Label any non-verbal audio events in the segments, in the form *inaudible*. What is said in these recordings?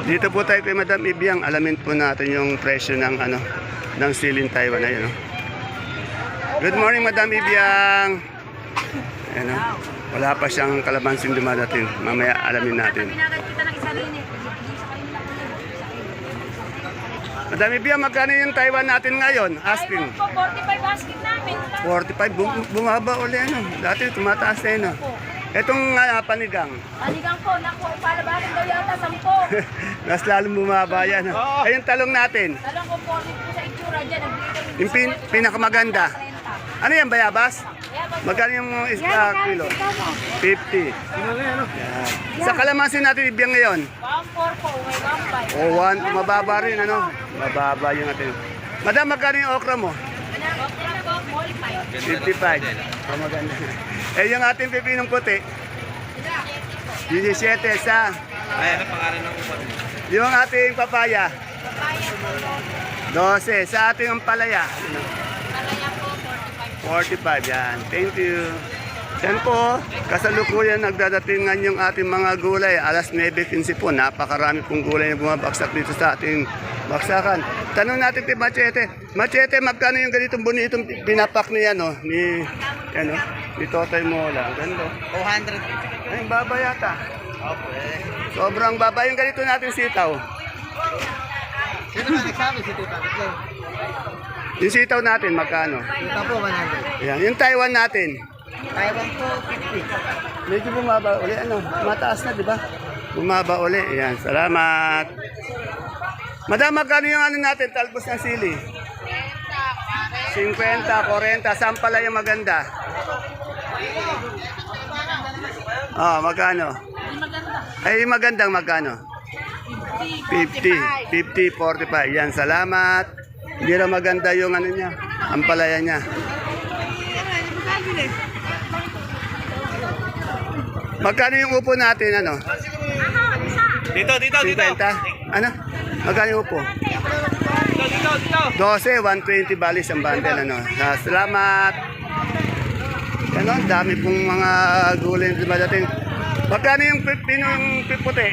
Dito po tayo kay Madam Ibiang. Alamin po natin yung presyo ng ano ng siling Taiwan na yun. no? Good morning, Madam Ibiang. Ayan, no? Wala pa siyang kalabansing dumadating. Mamaya alamin natin. Madam Ibiang, magkano yung Taiwan natin ngayon? Asking. Taiwan po, 45 asking namin. 45, bum- bumaba uli ano. Dati tumataas na yun. Itong ah, panigang, Panigang po, naku, palabasin daw yata 10. *laughs* mas lalong bumaba yan. no? Ay, yung talong natin, Talong ko 40 po sa itsura dyan. Yung pin- pinakamaganda. 30. Ano yan, bayabas? Magkano yung isda kilo? 50. Yan. Sa kalamansin natin ibiyang ngayon. 1.4 po, may 1.5. O, one, mababa rin, ano? Mababa yung atin. Madam, magkano yung okra mo? Okra po, 45. 55. O, maganda. Eh, yung ating pipinong puti? 17 sa... Ay, pangalan ng upan? Yung ating papaya? Papaya po, 12. Sa ating ampalaya? palaya po, 45. 45. Yan. Thank you. Yan po, kasalukuyan nagdadatingan yung ating mga gulay. Alas 9.15 po, napakarami pong gulay na bumabaksak dito sa ating baksakan. Tanong natin kay Machete. Machete, magkano yung ganitong bonitong pinapak ni ano, ni, ano, ni Totoy Mola. Ganda. 200. Ay, baba yata. Okay. Sobrang baba yung ganito natin sitaw. Sino ba nagsabi si Tita Tito? Yung sitaw natin, magkano? Tita po, 100. Yan. Yung Taiwan natin, Taiwan po, 50. Medyo bumaba uli. Ano, mataas na, di ba? Bumaba uli. Ayan, salamat. Madam, magkano yung ano natin, talbos ng sili? 50, 40. Saan pala yung maganda? Ah, magkano? Ay, magandang magkano? 50, 50, 45. Yan, salamat. Hindi na maganda yung ano niya, ang palaya niya. Magkano yung upo natin, ano? Dito, dito, 50? Ano? Magkano yung upo? Dito, dito, dito. 12, 120 balis ang bundle, ano? Salamat! Ano, dami pong mga gulay na dumadating. Magkano yung pipinong puti?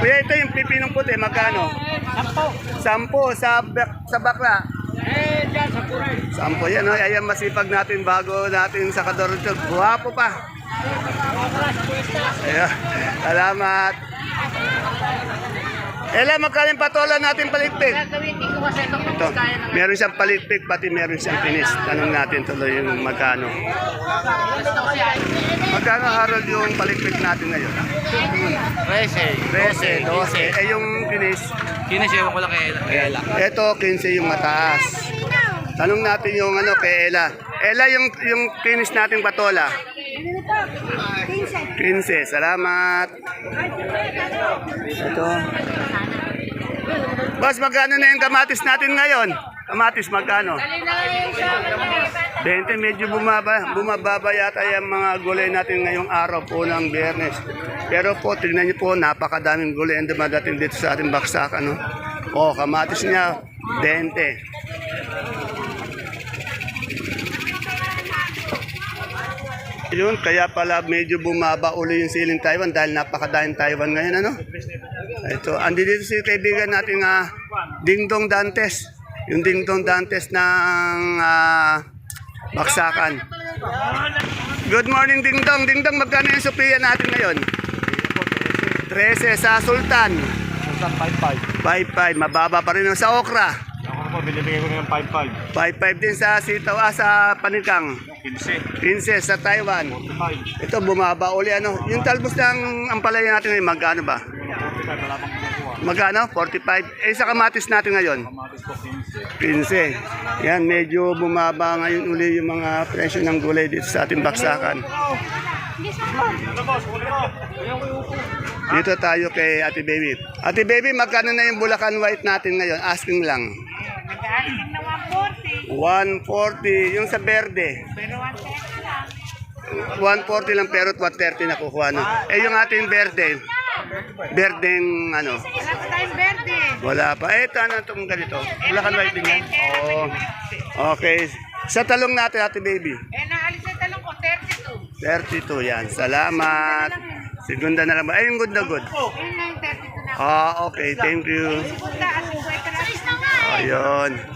Kuya, ito yung pipinong puti, magkano? Sampo. sa, bak- sa bakla. Eh, dyan, sa Puray. Sampo yan, no? Ayan, masipag natin bago natin sa kadoro ito. Guwapo pa. Ayan, salamat. Ela, magkano yung patola natin paligpig? Ito meron siyang paligpig, pati meron siyang pinis. Tanong natin tuloy yung magkano. Magkano Harold yung paligpig natin ngayon? 13, 13. 12. Eh yung pinis, Kinasiyaw ko lang kay Ella. ito 15 yung mataas. Tanong natin yung ano kay Ella. Ella yung yung pinis nating patola. 15. Salamat. Ito. Boss, magkano na yung kamatis natin ngayon? Kamatis magkano? 20, medyo bumaba, bumababa yata yung mga gulay natin ngayong araw po ng biyernes. Pero po, tignan niyo po, napakadaming gulay ang dumadating dito sa ating baksak. Ano? O, kamatis niya, 20. Yun, kaya pala medyo bumaba uli yung siling Taiwan dahil napakadaing Taiwan ngayon, ano? Ito, andi dito si kaibigan nating ah, Dingdong Dantes. Yung Dingdong Dantes ng ah, Baksakan. Good morning, Dingdong. Dingdong, magkano yung Sophia natin ngayon? 13 sa Sultan. Sa 5-5. 5-5, mababa pa rin yung sa Okra. Ako po, binibigay ko ng 5-5. 5-5 din sa Sitaw, ah, sa Panikang. 15. 15 sa Taiwan. 5. Ito, bumaba uli. Ano? Yung talbos ng ampalaya natin ngayon, magkano ba? 45. Magkano? 45. Eh, sa kamatis natin ngayon? Kamatis po, 15. 15. Yan, medyo bumaba ngayon uli yung mga presyo ng gulay dito sa ating baksakan. Ano. Dito tayo kay Ate Baby. Ate Baby, magkano na yung Bulacan White natin ngayon? Asking lang. Na 140. 140. Yung sa verde. Pero 130 lang. 140 lang pero 130 na kukuha. No? Eh, yung ating verde. Berdeng ano. Wala pa tayong verde. Wala pa. Eh, ito, ano itong ganito? Bulacan White din yan? Oo. Okay. Sa talong natin, Ate Baby. Eh, naalis na talong ko, 32. 32 yan. Salamat. Segunda na lang ba? Ay, yung good na good. Yung 32 na. Ah, okay. Thank you. Ayun.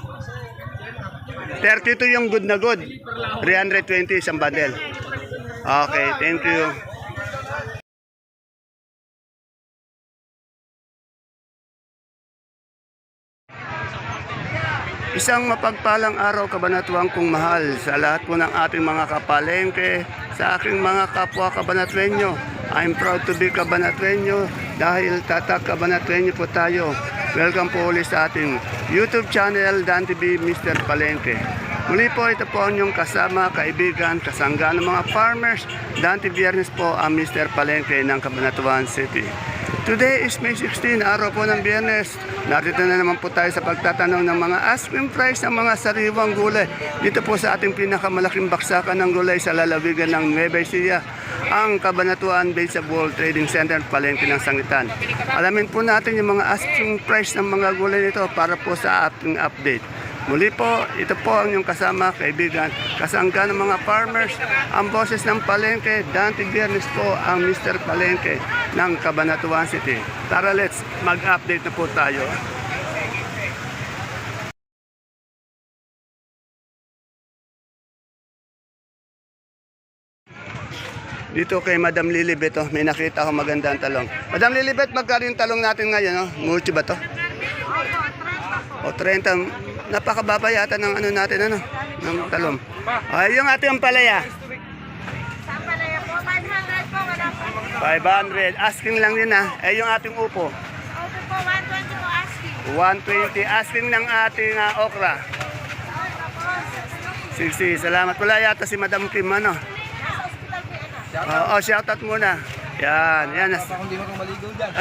32 yung good na good. 320 isang bundle. Okay, thank you. Isang mapagpalang araw kabanatuang kong mahal sa lahat po ng ating mga kapalengke, sa aking mga kapwa kabanatwenyo. I'm proud to be kabanatwenyo dahil tatak kabanatwenyo po tayo. Welcome po ulit sa ating YouTube channel Dan TV Mr. Palengke. Muli po ito po ang inyong kasama, kaibigan, kasangga ng mga farmers. Dante Biernes po ang Mr. Palengke ng Cabanatuan City. Today is May 16, araw po ng biyernes. Narito na naman po tayo sa pagtatanong ng mga asking price ng mga sariwang gulay. Dito po sa ating pinakamalaking baksakan ng gulay sa lalawigan ng Nueva Ecija, ang Cabanatuan Vegetable Trading Center, Palengke ng Sangitan. Alamin po natin yung mga asking price ng mga gulay nito para po sa ating update. Muli po, ito po ang inyong kasama, kaibigan, kasangga ng mga farmers, ang boses ng Palengke, Dante Biernes po ang Mr. Palengke ng Cabanatuan City. Tara, let's mag-update na po tayo. Dito kay Madam Lilibet, oh, may nakita ako magandang talong. Madam Lilibet, magkano yung talong natin ngayon? Oh? Mucho ba to? O 30, napakababa yata ng ano natin ano, ng talong. Ay, yung ating palaya. Sampalaya po, 500 po, wala po. 500. Asking lang yun ha. Eh, yung ating upo. Okay po, 120 po asking. 120. Asking ng ating ah, okra. 60. Salamat. Wala yata si Madam Kim ano. Oo, oh, shoutout muna. Yan, yan. Nas- hindi mo maligo dyan.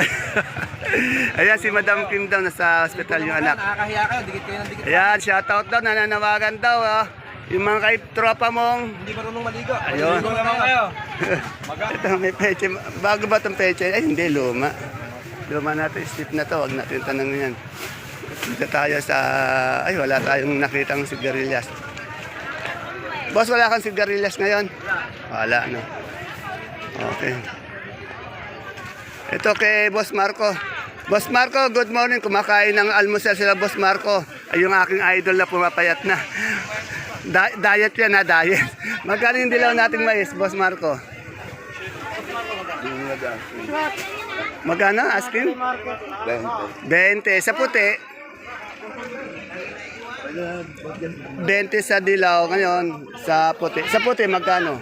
*laughs* Ayan, si Madam Kim daw nasa hospital yung anak. Nakakahiya kayo, dikit kayo ng dikit. Ayan, shoutout daw, nananawagan daw. Oh. Yung mga kay tropa mong Hindi marunong maligo. Ayun. Maligo naman kayo. *laughs* Ito, may peche. Bago ba itong peche? Ay, hindi, luma. Luma natin, steep na to. Huwag natin tanongin yan. Dito tayo sa... Ay, wala tayong nakitang sigarilyas. Boss, wala kang sigarilyas ngayon? Wala, no? Okay. Ito kay Boss Marco. Boss Marco, good morning. Kumakain ng almusal sila, Boss Marco. Ay, yung aking idol na pumapayat na. Da- diet yan ha, diet. Magkano yung dilaw nating mais, Boss Marco? Magkano asking? 20. Sa puti? 20 sa dilaw ngayon sa puti. Sa puti magkano?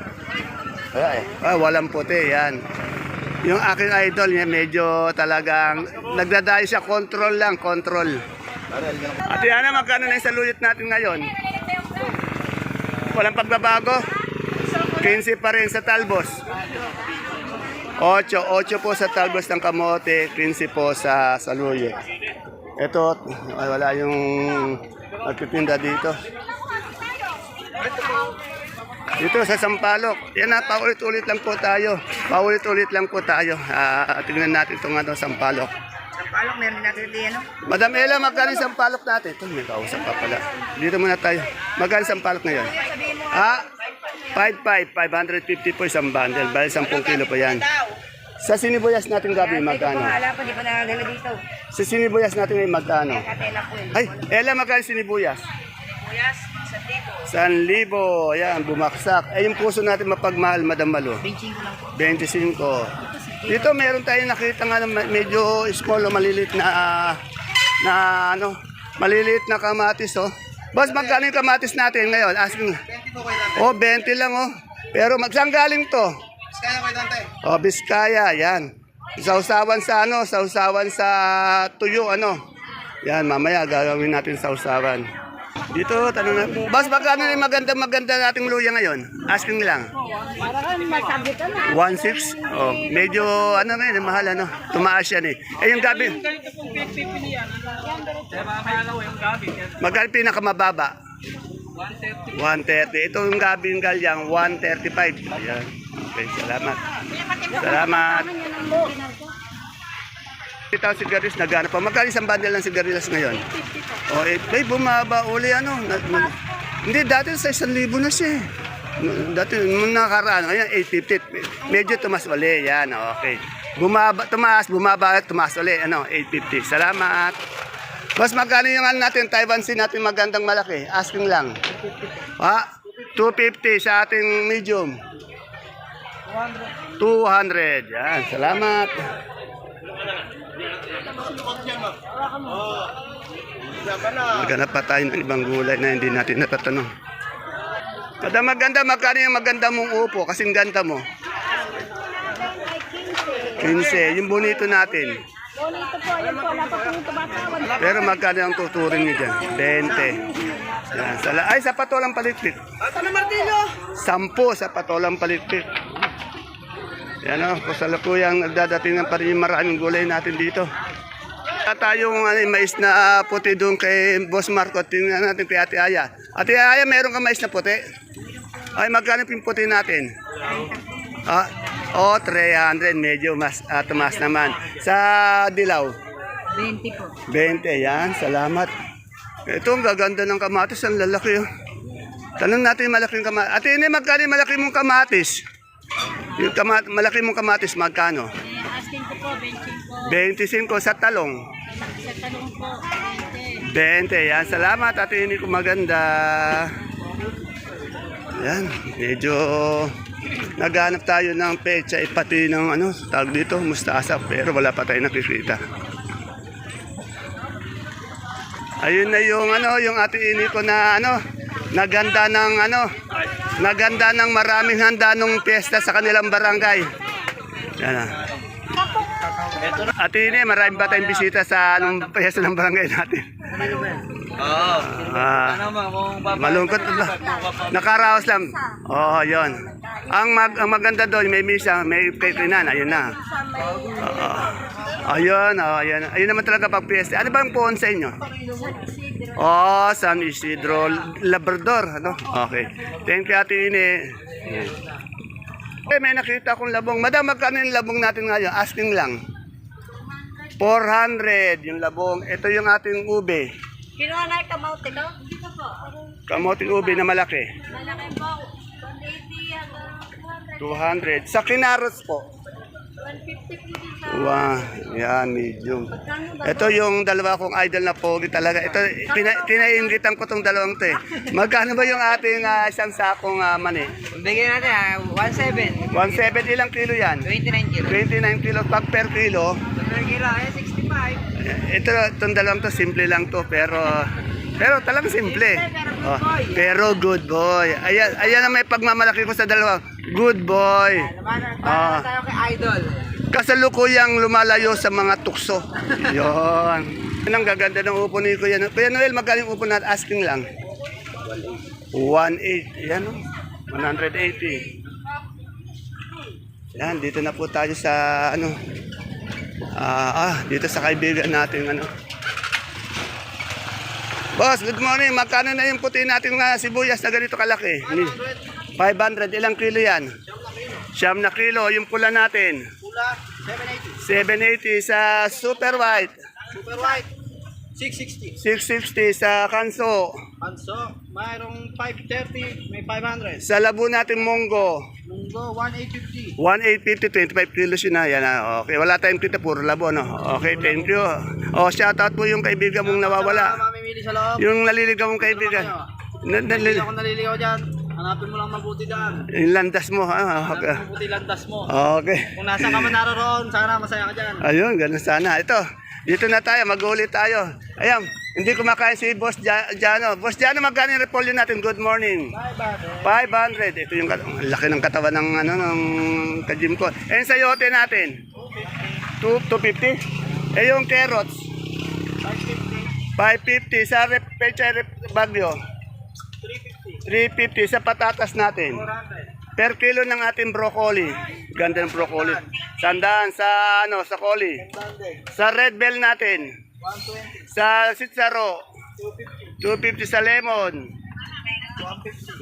Wala eh. Ah, walang puti, yan. Yung aking idol niya medyo talagang nagdadayo siya control lang, control. Ate Ana, magkano na yung saluyot natin ngayon? Walang pagbabago? 15 pa rin sa talbos. 8, 8 po sa talbos ng kamote, 15 po sa saluyot. Ito, wala yung nagtitinda dito. Dito sa Sampalok. Yan na, paulit-ulit lang po tayo. Paulit-ulit lang po tayo. Ah, tingnan natin itong ano, Sampalok. Palok, meron natin din ano? Madam Ella, magkano yung Sampalok natin? Ito, may kausap pa pala. Dito muna tayo. Magkano Sampalok ngayon? Ah, 5.5, 550 po isang bundle. Bali 10 kilo po yan. Sa sinibuyas natin gabi, magkano? Wala po, di pa nakagala dito. Sa sinibuyas natin ngayon, magkano? Ay, Ella, magkano yung sinibuyas? San libo. Ayan, bumaksak. Ay, yung puso natin mapagmahal, Madam Malo. 25 Dito meron tayong nakita nga na me- medyo small o malilit na ah, na ano, malilit na kamatis oh. Boss, magkano yung kamatis natin ngayon? Asking. Oh, 20 lang oh. Pero magsang galing to? Kaya ko Dante. Oh, Biskaya, yan. Sausawan sa ano, sausawan sa tuyo, ano. Yan, mamaya gagawin natin sausawan. Dito, tanong na. Boss, magkano yung maganda maganda nating luya ngayon? Asking lang. Para ka masabi ka na. 1.6? Oh, medyo ano na mahal ano. Tumaas yan eh. Eh yung gabi. Magkano pinakamababa? 130. 130. Ito yung gabi yung galyang, 135. Ayan. Okay, salamat. Salamat. Ito ang sigarilyas, nagana pa. Magkano isang bundle ng sigarilyas ngayon? Oh, eh, eh, bumaba uli ano. Na, na- hindi, dati sa isang libo na siya eh. Dati, nung nakaraan, ngayon, 850. Medyo tumas uli, yan, okay. Bumaba, tumaas, bumaba, tumaas ulit. Ano, 850. Salamat. Boss, magkano yung ano natin, Taiwan Sea natin magandang malaki? Asking lang. Ha? 250 sa ating medium. 200. Yan, salamat. Maghanap pa tayo ng ibang gulay na hindi natin natatanong. Kada maganda, magkano yung maganda mong upo? Kasing ganda mo. 15. Yung bonito natin. Bonito po, yun po. Yung tumatawad. Pero magkano ang tuturin niyo dyan? 20. Yan. Sala Ay, sa patolang palitpit. Ano martilyo? Sampo sa patolang palitpit. Yan o, kasalukuyang nagdadatingan pa rin yung maraming gulay natin dito. At tayong ano, mais na puti doon kay Boss Marco. Tingnan natin kay Ate Aya. Ate Aya, meron ka mais na puti? Ay, magkano yung puti natin? Ah, oh, 300. Medyo mas, ah, tumas naman. Sa dilaw? 20 po. 20, yan. Salamat. Ito, ang gaganda ng kamatis. Ang lalaki, oh. Tanong natin yung malaking kamatis. Ate, ini, magkano yung malaki mong kamatis? Yung kama malaki mong kamatis, magkano? Eh, asking ko po, 20 po. 25 sa talong. Sa talong po, 20. 20, yan. Salamat, ate, ko maganda. Yan, medyo naghanap tayo ng pecha, eh, pati ng ano, tawag dito, mustasa, pero wala pa tayo nakikita. Ayun na yung ano, yung ate ini ko na ano, naganda ng ano, naganda ng maraming handa nung piyesta sa kanilang barangay. Yan ah. Ate ini, maraming ba tayong bisita sa anong piyesta ng barangay natin? Oo. Ah. Ano. Malungkot ba? Nakaraos lang. Oo, oh, yon. Ang, mag, ang maganda doon, may misa, may kainan, ayun na. Oo. Ayun, oh, ayun. Ayun naman talaga pag piyesta. Ano ba ang puon sa inyo? Oh, San Isidro Labrador, ano? Okay. Thank you, Ate Ine. Eh, may nakita akong labong. Madam, magkano yung labong natin ngayon? Asking lang. 400 yung labong. Ito yung ating ube. Kinuha na yung kamote, no? Dito po. Kamoting ube na malaki. Malaki po. 180 hanggang 200. 200. Sa kinaros po. Wow, yan, medium. Ito yung dalawa kong idol na pogi talaga. Ito, pina, pinaingitan ko tong dalawang to eh. Magkano ba yung ating ah, isang sakong ah, mani? Bigyan natin ha, 1.7. 170 ilang kilo yan? 29 kilo. 29 kilo pag per kilo. Per kilo, eh, 65. Eh, Ito, itong dalawang to, simple lang to, pero pero talagang simple. Oh, pero good boy. Ayan, ayan ang may pagmamalaki ko sa dalawa. Good boy. Ah. tayo kay Idol. kasalukuyang lumalayo sa mga tukso. *laughs* Yon. Yan ang gaganda ng upo ni Kuya Noel. Kuya Noel, magkano yung upo natin? Asking lang. 180. Yan o. 180. Yan, dito na po tayo sa ano. Ah, ah, dito sa kaibigan natin ano. Boss, good morning. Magkano na yung puti natin nga sibuyas na ganito kalaki? 500. Ilang kilo yan? Siyam na kilo. Yung pula natin. Pula, 780. 780 sa super white. Super white, 660. 660 sa kanso. Panso, mayroong 530, may 500. Sa labo natin monggo. Munggo, 1850. 1850, 25 kilos yun na. Yan na. Okay, wala tayong kita, puro labo, no? Okay, thank you. O, shout out po yung kaibigan mong nawawala. Yung naliligaw mong kaibigan. Na, Hindi nalil- ako naliligaw dyan. Hanapin mo lang mabuti dyan. yung landas mo, ha? Okay. Mabuti landas mo. okay. Kung nasa ka man naroon, sana masaya ka dyan. Ayun, ganun sana. Ito, dito na tayo, mag-ulit tayo. Ayan, hindi kumakain si Boss Ja- Jano. Boss Jano, magkano yung repolyo natin? Good morning. Bye, 500. bye. Ito yung kat- ang laki ng katawan ng ano ng kajim ko. Eh sa yote natin. 2 250. Eh yung carrots 550 sa rep pecha rep bagyo. 350 sa patatas natin. Per kilo ng ating broccoli. Ganda ng broccoli. Sandaan sa ano sa coli. Sa red bell natin. 120, Sa sitsaro. 250, 250 sa lemon.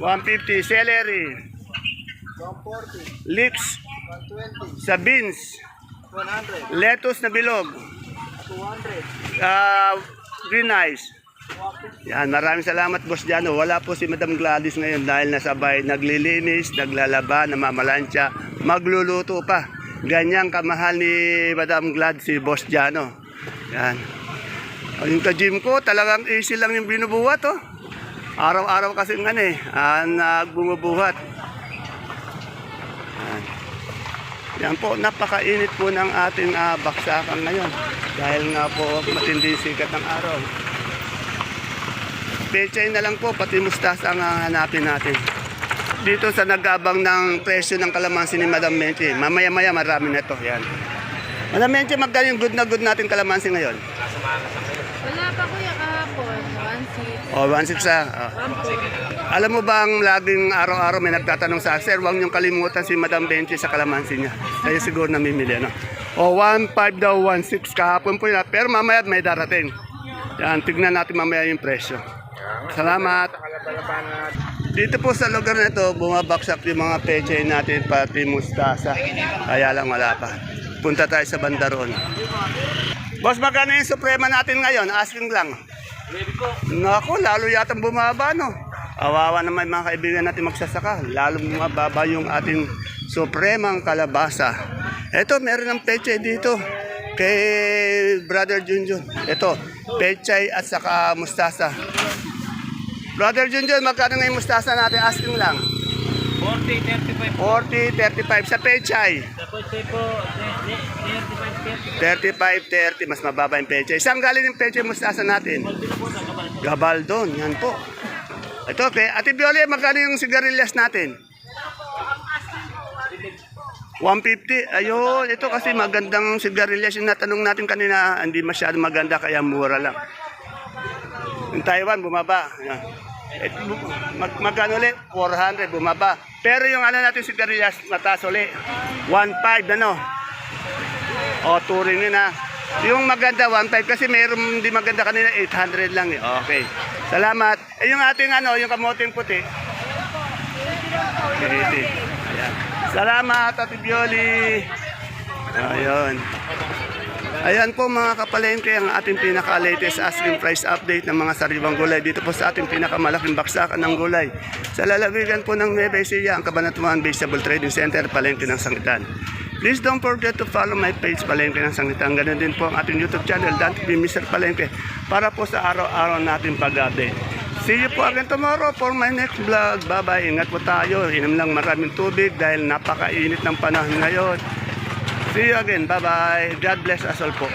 150, 150 celery. 140, Leeks 120, sa beans. 100, Lettuce na bilog. 200, Ah, green ice. 150. Yan, maraming salamat Boss Jano. Wala po si Madam Gladys ngayon dahil nasa bahay naglilinis, naglalaba, namamalansya, magluluto pa. Ganyang kamahal ni Madam Glad si Boss Jano. Yan. O, yung ka-gym ko, talagang easy lang yung binubuhat, oh. Araw-araw kasi nga eh, ah, nagbumubuhat. Yan. Yan po, napakainit po ng ating ah, baksakan ngayon. Dahil nga po matindi sikat ng araw. Pechay na lang po, pati mustasa ang hanapin natin. Dito sa nagabang ng presyo ng kalamansi ni Madam Menchi. Mamaya-maya marami na ito. Yan. Madam Menchi, magkano yung good na good natin kalamansi ngayon? Wala pa kuya kahapon. O, 1.6. 1.6 ah. Oh. Alam mo ba ang laging araw-araw may nagtatanong sa Sir, huwag niyong kalimutan si Madam Benchi sa kalamansi niya. Kaya siguro namimili, ano? O, 1.5 daw, 1.6 kahapon po yun. ah. Pero mamaya may darating. Yan, tignan natin mamaya yung presyo. Salamat. Dito po sa lugar na ito, bumabaksak yung mga peche natin, pati mustasa. Kaya lang wala pa. Punta tayo sa bandaron. Boss, magkano yung suprema natin ngayon? Asking lang. Naku, lalo yatang bumaba, no? Awawa naman mga kaibigan natin magsasaka. Lalo bumababa yung ating supremang kalabasa. Ito, meron ng peche dito kay Brother Junjun. Ito, pechay at saka mustasa. Brother Junjun, magkano nga yung mustasa natin? Asking lang. 40, 35. 40, 35 sa pechay. Tapos po, 35, 35, 30, mas mababa yung peche. Saan galing yung peche mustasa natin? Gabaldon, yan po. Ito, kay Ate Bioli, magkano yung sigarilyas natin? 150. Ayun, ito kasi magandang sigarilyas yung natanong natin kanina, hindi masyado maganda kaya mura lang. Taiwan, bumaba. Yan. Et, bu- mag, magkano ulit? 400, bumaba. Pero yung ano natin sigarilyas, mataas ulit. 1.5, ano? O, touring yun ha. Yung maganda, 1.5 kasi mayroong hindi maganda kanina, 800 lang eh. Okay. Salamat. Eh, yung ating ano, yung kamoting puti. Ayan. Salamat, Ate Bioli. Ayun. Ayan po mga kapalengke ang ating pinaka-latest asking price update ng mga sariwang gulay dito po sa ating pinakamalaking baksakan ng gulay. Sa lalawigan po ng Nueva Ecija, ang Kabanatuan Vegetable Trading Center, Palengke ng Sangitan. Please don't forget to follow my page Palengke ng Sangitan. Ganun din po ang ating YouTube channel, Dante P. Mr. Palengke, para po sa araw-araw natin pag-update. See you po again tomorrow for my next vlog. Bye-bye. Ingat po tayo. Inom lang maraming tubig dahil napakainit ng panahon ngayon. See you again. Bye-bye. God bless us all po.